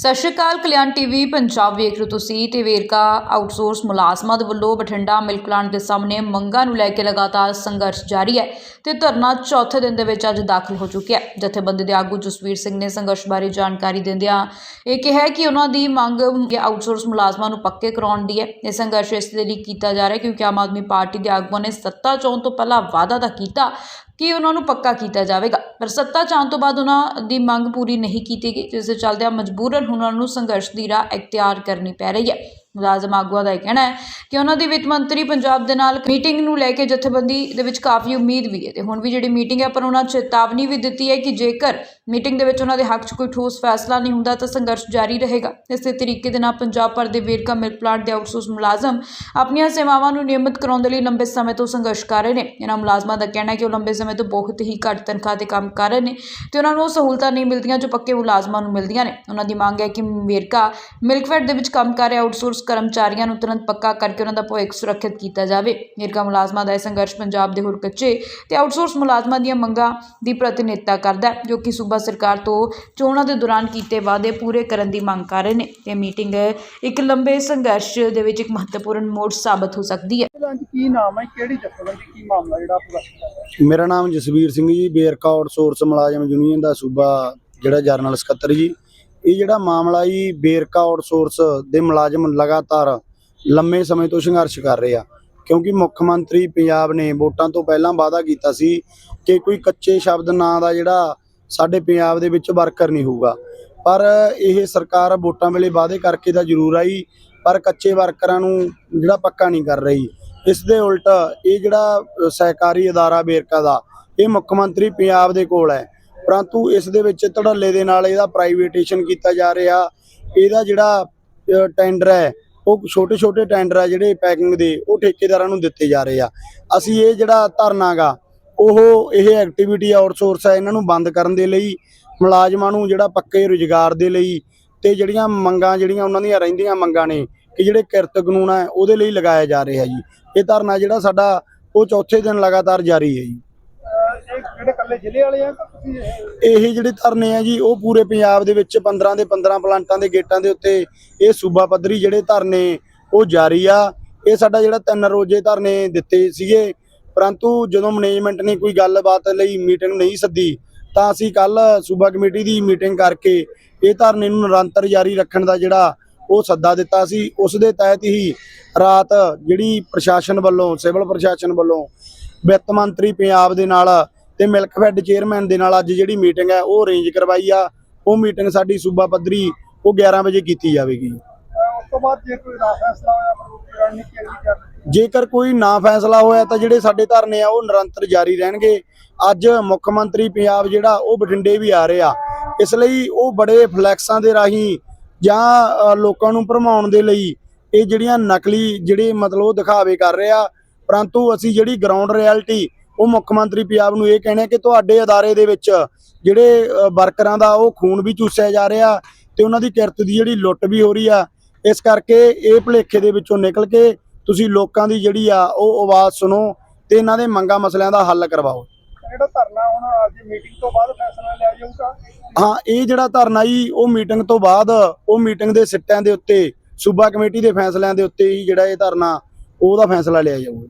ਸਤਿ ਸ਼੍ਰੀ ਅਕਾਲ, ਕਲਿਆਣ ਟੀਵੀ, ਪੰਜਾਬ ਵੇਖ ਰਹੇ ਹੋ ਤੁਸੀਂ ਤੇ ਵੇਰਕਾ ਆਊਟਸੋਰਸ ਮੁਲਾਜ਼ਮਾਂ ਦੇ ਵੱਲੋਂ ਬਠਿੰਡਾ ਮਿਲਕ ਪਲਾਂਟ ਦੇ ਸਾਹਮਣੇ ਮੰਗਾਂ ਨੂੰ ਲੈ ਕੇ ਲਗਾਤਾਰ ਸੰਘਰਸ਼ ਜਾਰੀ ਹੈ ਤੇ ਧਰਨਾ ਚੌਥੇ ਦਿਨ ਦੇ ਵਿੱਚ ਅੱਜ ਦਾਖਲ ਹੋ ਚੁੱਕਿਆ ਹੈ। ਜਥੇਬੰਦੀ ਦੇ ਆਗੂ ਜਸਵੀਰ ਸਿੰਘ ਨੇ ਸੰਘਰਸ਼ ਬਾਰੇ ਜਾਣਕਾਰੀ ਦਿੰਦਿਆਂ ਇਹ ਕਿਹਾ ਕਿ ਉਹਨਾਂ ਦੀ ਮੰਗ ਆਊਟਸੋਰਸ ਮੁਲਾਜ਼ਮਾਂ ਨੂੰ ਪੱਕੇ ਕਰਾਉਣ ਦੀ ਹੈ। ਇਹ ਸੰਘਰਸ਼ ਇਸ ਦੇ ਲਈ ਕੀਤਾ ਜਾ ਰਿਹਾ ਕਿਉਂਕਿ ਆਮ ਆਦਮੀ ਪਾਰਟੀ ਦੇ ਆਗੂਆਂ ਨੇ ਸੱਤਾ ਚੋਣ ਤੋਂ ਪਹਿਲਾਂ ਵਾਅਦਾ ਤਾਂ ਕੀਤਾ ਕਿ ਉਹਨਾਂ ਨੂੰ ਪੱਕਾ ਕੀਤਾ ਜਾਵੇਗਾ। ਪਰ ਸੱਤਾ ਜਾਣ ਤੋਂ ਬਾਅਦ ਉਹਨਾਂ ਦੀ ਮੰਗ ਪੂਰੀ ਨਹੀਂ ਕੀਤੀ ਗਈ, ਜਿਸ ਦੇ ਚੱਲਦਿਆਂ ਮਜਬੂਰਨ ਹੁਣ ਉਹਨਾਂ ਨੂੰ ਸੰਘਰਸ਼ ਦੀ ਰਾਹ ਇਖਤਿਆਰ ਕਰਨੀ ਪੈ ਰਹੀ ਹੈ। ਮੁਲਾਜ਼ਮ ਆਗੂਆਂ ਦਾ ਇਹ ਕਹਿਣਾ ਹੈ ਕਿ ਉਹਨਾਂ ਦੀ ਵਿੱਤ ਮੰਤਰੀ ਪੰਜਾਬ ਦੇ ਨਾਲ ਮੀਟਿੰਗ ਨੂੰ ਲੈ ਕੇ ਜਥੇਬੰਦੀ ਦੇ ਵਿੱਚ ਕਾਫੀ ਉਮੀਦ ਵੀ ਹੈ ਤੇ ਹੁਣ ਵੀ ਜਿਹੜੀ ਮੀਟਿੰਗ ਹੈ, ਪਰ ਉਹਨਾਂ ਚੇਤਾਵਨੀ ਵੀ ਦਿੱਤੀ ਹੈ ਕਿ ਜੇਕਰ ਮੀਟਿੰਗ ਦੇ ਵਿੱਚ ਉਹਨਾਂ ਦੇ ਹੱਕ 'ਚ ਕੋਈ ਠੋਸ ਫੈਸਲਾ ਨਹੀਂ ਹੁੰਦਾ ਤਾਂ ਸੰਘਰਸ਼ ਜਾਰੀ ਰਹੇਗਾ। ਇਸੇ ਤਰੀਕੇ ਦੇ ਨਾਲ ਪੰਜਾਬ ਭਰ ਦੇ ਵੇਰਕਾ ਮਿਲਕ ਪਲਾਂਟ ਦੇ ਆਊਟਸੋਰਸ ਮੁਲਾਜ਼ਮ ਆਪਣੀਆਂ ਸੇਵਾਵਾਂ ਨੂੰ ਨਿਯਮਿਤ ਕਰਾਉਣ ਦੇ ਲਈ ਲੰਬੇ ਸਮੇਂ ਤੋਂ ਸੰਘਰਸ਼ ਕਰ ਰਹੇ ਨੇ। ਇਹਨਾਂ ਮੁਲਾਜ਼ਮਾਂ ਦਾ ਕਹਿਣਾ ਹੈ ਕਿ ਉਹ ਲੰਬੇ ਸਮੇਂ ਤੋਂ ਬਹੁਤ ਹੀ ਘੱਟ ਤਨਖਾਹ ਤੇ ਕੰਮ ਕਰ ਰਹੇ ਨੇ ਤੇ ਉਹਨਾਂ ਨੂੰ ਉਹ ਸਹੂਲਤਾਂ ਨਹੀਂ ਮਿਲਦੀਆਂ ਜੋ ਪੱਕੇ ਮੁਲਾਜ਼ਮਾਂ ਨੂੰ ਮਿਲਦੀਆਂ ਨੇ। ਉਹਨਾਂ ਦੀ ਮੰਗ ਹੈ ਕਿ ਵੇਰਕਾ ਮਿਲਕਫੈਡ ਦੇ ਵਿੱਚ ਕੰਮ ਕਰ ਰਹੇ ਆਊਟਸੋਰਸ ਕਰਮਚਾਰੀਆਂ ਨੂੰ ਤੁਰੰਤ ਪੱਕਾ ਕਰਕੇ ਉਹਨਾਂ ਦਾ ਭਵਿੱਖ ਸੁਰੱਖਿਅਤ ਕੀਤਾ ਜਾਵੇ। ਵੇਰਕਾ ਮੁਲਾਜ਼ਮਾਂ ਦਾ ਇਹ ਸੰਘਰਸ਼ ਪੰਜਾਬ ਦੇ ਹੋਰ ਕੱਚੇ ਤੇ ਆਊਟਸੋਰਸ ਮੁਲਾਜ਼ਮਾਂ ਦੀਆਂ ਮੰਗਾਂ ਦੀ ਪ੍ਰਤੀਨਿਧਤਾ ਕਰਦਾ ਹੈ ਜੋ ਕਿ ਸੂਬਾ ਸਰਕਾਰ ਤੋਂ ਚੋਣਾਂ ਦੇ ਦੌਰਾਨ ਕੀਤੇ ਵਾਅਦੇ ਪੂਰੇ ਕਰਨ ਦੀ ਮੰਗ ਕਰ ਰਹੇ ਨੇ। ਤੇ ਮੀਟਿੰਗ ਇੱਕ ਲੰਬੇ ਸੰਘਰਸ਼ ਦੇ ਵਿੱਚ ਇੱਕ ਮਹੱਤਵਪੂਰਨ ਮੋੜ ਸਾਬਤ ਹੋ ਸਕਦੀ ਹੈ। ਕੀ ਨਾਮ ਹੈ? ਕਿਹੜੀ ਜਥੇਬੰਦੀ ਕੀ ਮਾਮਲਾ ਜਿਹੜਾ ਰਿਹਾ ਮੇਰਾ ਨਾਮ ਜਸਵੀਰ ਸਿੰਘ ਜੀ ਬੇਰਕਾ ਆਊਟਸੋਰਸ ਮੁਲਾਜ਼ਮ ਯੂਨੀਅਨ ਦਾ ਸੂਬਾ ਜਿਹੜਾ ਜਰਨਲ ਸਕੱਤਰ ਜੀ। ਇਹ ਜਿਹੜਾ ਮਾਮਲਾ ਜੀ ਬੇਰਕਾ ਆਊਟਸੋਰਸ ਦੇ ਮੁਲਾਜ਼ਮ ਲਗਾਤਾਰ ਲੰਮੇ ਸਮੇਂ ਤੋਂ ਸੰਘਰਸ਼ ਕਰ ਰਹੇ ਆ, ਕਿਉਂਕਿ ਮੁੱਖ ਮੰਤਰੀ ਪੰਜਾਬ ਨੇ ਵੋਟਾਂ ਤੋਂ ਪਹਿਲਾਂ ਵਾਅਦਾ ਕੀਤਾ ਸੀ ਕਿ ਕੋਈ ਕੱਚੇ ਸ਼ਬਦ ਨਾਂ ਦਾ ਜਿਹੜਾ ਸਾਡੇ ਪੰਜਾਬ ਦੇ ਵਿੱਚ ਵਰਕਰ ਨਹੀਂ ਹੋਊਗਾ। ਪਰ ਇਹ ਸਰਕਾਰ ਵੋਟਾਂ ਵੇਲੇ ਵਾਅਦੇ ਕਰਕੇ ਤਾਂ ਜ਼ਰੂਰ ਆਈ, ਪਰ ਕੱਚੇ ਵਰਕਰਾਂ ਨੂੰ ਜਿਹੜਾ ਪੱਕਾ ਨਹੀਂ ਕਰ ਰਹੀ। ਇਸ ਦੇ ਉਲਟ ਇਹ ਜਿਹੜਾ ਸਹਿਕਾਰੀ ਅਦਾਰਾ ਬੇਰਕਾ ਦਾ, ਇਹ ਮੁੱਖ ਮੰਤਰੀ ਪੰਜਾਬ ਦੇ ਕੋਲ ਹੈ। ਪਰੰਤੂ ਇਸ ਦੇ ਵਿੱਚ ਧੜੱਲੇ ਦੇ ਨਾਲ ਇਹਦਾ ਪ੍ਰਾਈਵੇਟੇਸ਼ਨ ਕੀਤਾ ਜਾ ਰਿਹਾ। ਇਹਦਾ ਜਿਹੜਾ ਟੈਂਡਰ ਹੈ, ਉਹ ਛੋਟੇ ਛੋਟੇ ਟੈਂਡਰ ਆ ਜਿਹੜੇ ਪੈਕਿੰਗ ਦੇ, ਉਹ ਠੇਕੇਦਾਰਾਂ ਨੂੰ ਦਿੱਤੇ ਜਾ ਰਹੇ ਆ। ਅਸੀਂ ਇਹ ਜਿਹੜਾ ਧਰਨਾਗਾ ਉਹ ਇਹ ਐਕਟੀਵਿਟੀ ਆਊਟਸੋਰਸ ਹੈ ਇਹਨਾਂ ਨੂੰ ਬੰਦ ਕਰਨ ਦੇ ਲਈ, ਮੁਲਾਜ਼ਮਾਂ ਨੂੰ ਜਿਹੜਾ ਪੱਕੇ ਰੁਜ਼ਗਾਰ ਦੇ ਲਈ ਤੇ ਜਿਹੜੀਆਂ ਮੰਗਾਂ, ਜਿਹੜੀਆਂ ਉਹਨਾਂ ਦੀਆਂ ਰਹਿੰਦੀਆਂ ਮੰਗਾਂ ਨੇ, ਕਿ ਜਿਹੜੇ ਕਿਰਤ ਕਾਨੂੰਨ ਹੈ ਉਹਦੇ ਲਈ ਲਗਾਇਆ ਜਾ ਰਿਹਾ ਜੀ। ਇਹ ਧਰਨਾ ਜਿਹੜਾ ਸਾਡਾ, ਉਹ ਚੌਥੇ ਦਿਨ ਲਗਾਤਾਰ ਜਾਰੀ ਹੈ ਜੀ। ਅਹ ਇਹ ਜਿਹੜੇ ਕੱਲੇ ਜ਼ਿਲ੍ਹੇ ਵਾਲੇ ਆ ਕਿ ਤੁਸੀਂ ਇਹ? ਜਿਹੜੇ ਧਰਨੇ ਆ ਜੀ, ਉਹ ਪੂਰੇ ਪੰਜਾਬ ਦੇ ਵਿੱਚ 15 ਦੇ 15 ਪਲਾਂਟਾਂ ਦੇ ਗੇਟਾਂ ਦੇ ਉੱਤੇ ਇਹ ਸੂਬਾ ਪੱਧਰੀ ਜਿਹੜੇ ਧਰਨੇ ਉਹ ਜਾਰੀ ਆ। ਇਹ ਸਾਡਾ ਜਿਹੜਾ ਤਿੰਨ ਰੋਜ਼ੇ ਧਰਨੇ ਦਿੱਤੇ ਸੀਗੇ, ਪਰੰਤੂ ਜਦੋਂ ਮੈਨੇਜਮੈਂਟ ਨੇ ਕੋਈ ਗੱਲਬਾਤ ਲਈ ਮੀਟਿੰਗ ਨਹੀਂ ਸੱਦੀ, ਤਾਂ ਅਸੀਂ ਕੱਲ ਸੂਬਾ ਕਮੇਟੀ ਦੀ ਮੀਟਿੰਗ ਕਰਕੇ ਇਹ ਧਰਨੇ ਨੂੰ ਨਿਰੰਤਰ ਜਾਰੀ ਰੱਖਣ ਦਾ ਜਿਹੜਾ ਉਹ ਸੱਦਾ ਦਿੱਤਾ ਸੀ। ਉਸ ਦੇ ਤਹਿਤ ਹੀ ਰਾਤ ਜਿਹੜੀ ਪ੍ਰਸ਼ਾਸਨ ਵੱਲੋਂ, ਸਿਵਲ ਪ੍ਰਸ਼ਾਸਨ ਵੱਲੋਂ ਵਿੱਤ ਮੰਤਰੀ ਪੰਜਾਬ ਦੇ ਨਾਲ ਤੇ ਮਿਲਕਫੈਡ ਚੇਅਰਮੈਨ ਦੇ ਨਾਲ ਅੱਜ ਜਿਹੜੀ ਮੀਟਿੰਗ ਹੈ ਉਹ ਅਰੇਂਜ ਕਰਵਾਈ ਆ। ਉਹ ਮੀਟਿੰਗ ਸਾਡੀ ਸੂਬਾ ਪੱਧਰੀ ਉਹ 11 ਵਜੇ ਕੀਤੀ ਜਾਵੇਗੀ। ਅਹ ਉਸ ਤੋਂ ਬਾਅਦ ਜੇ ਕੋਈ ਰਾਹ ਫੈਸਲਾ ਹੋਇਆ ਪਰ ਰਣਨੀਤੀ ਅਗਲੀ ਕਰ ਜੇਕਰ ਕੋਈ ਨਾ ਫੈਸਲਾ ਹੋਇਆ ਤਾਂ ਜਿਹੜੇ ਸਾਡੇ ਧਰਨੇ ਆ ਉਹ ਨਿਰੰਤਰ ਜਾਰੀ ਰਹਿਣਗੇ। ਅੱਜ ਮੁੱਖ ਮੰਤਰੀ ਪੰਜਾਬ ਜਿਹੜਾ ਉਹ ਬਠਿੰਡੇ ਵੀ ਆ ਰਹੇ। ਆ ਇਸ ਲਈ ਉਹ ਬੜੇ ਫਲੈਕਸਾਂ ਦੇ ਰਾਹੀਂ ਜਾਂ ਲੋਕਾਂ ਨੂੰ ਭਰਮਾਉਣ ਦੇ ਲਈ ਇਹ ਜਿਹੜੀਆਂ ਨਕਲੀ ਜਿਹੜੇ ਮਤਲਬ ਉਹ ਦਿਖਾਵੇ ਕਰ ਰਹੇ ਆ ਪਰੰਤੂ ਅਸੀਂ ਜਿਹੜੀ ਗਰਾਊਂਡ ਰਿਐਲਿਟੀ ਉਹ ਮੁੱਖ ਮੰਤਰੀ ਪੰਜਾਬ ਨੂੰ ਇਹ ਕਹਿੰਦੇ ਆ ਕਿ ਤੁਹਾਡੇ ਅਦਾਰੇ ਦੇ ਵਿੱਚ ਜਿਹੜੇ ਵਰਕਰਾਂ ਦਾ ਉਹ ਖੂਨ ਵੀ ਚੂਸਿਆ ਜਾ ਰਿਹਾ ਤੇ ਉਹਨਾਂ ਦੀ ਕਿਰਤ ਦੀ ਜਿਹੜੀ ਲੁੱਟ ਵੀ ਹੋ ਰਹੀ ਆ ਇਸ ਕਰਕੇ ਇਹ ਭੁਲੇਖੇ ਦੇ ਵਿੱਚੋਂ ਨਿਕਲ ਕੇ ਤੁਸੀਂ ਲੋਕਾਂ ਦੀ ਜਿਹੜੀ ਆ ਉਹ ਆਵਾਜ਼ ਸੁਣੋ ਤੇ ਇਹਨਾਂ ਦੇ ਮੰਗਾਂ ਮਸਲਿਆਂ ਦਾ ਹੱਲ ਕਰਵਾਓ। ਜਿਹੜਾ ਧਰਨਾ ਹੁਣ ਅੱਜ ਮੀਟਿੰਗ ਤੋਂ ਬਾਅਦ ਫੈਸਲਾ ਲਿਆ ਜਾਊਗਾ। ਹਾਂ ਇਹ ਜਿਹੜਾ ਧਰਨਾ ਜੀ ਉਹ ਮੀਟਿੰਗ ਤੋਂ ਬਾਅਦ ਉਹ ਮੀਟਿੰਗ ਦੇ ਸਿੱਟਿਆਂ ਦੇ ਉੱਤੇ ਸੂਬਾ ਕਮੇਟੀ ਦੇ ਫੈਸਲਿਆਂ ਦੇ ਉੱਤੇ ਹੀ ਜਿਹੜਾ ਇਹ ਧਰਨਾ ਉਹਦਾ ਫੈਸਲਾ ਲਿਆ ਜਾਊਗਾ।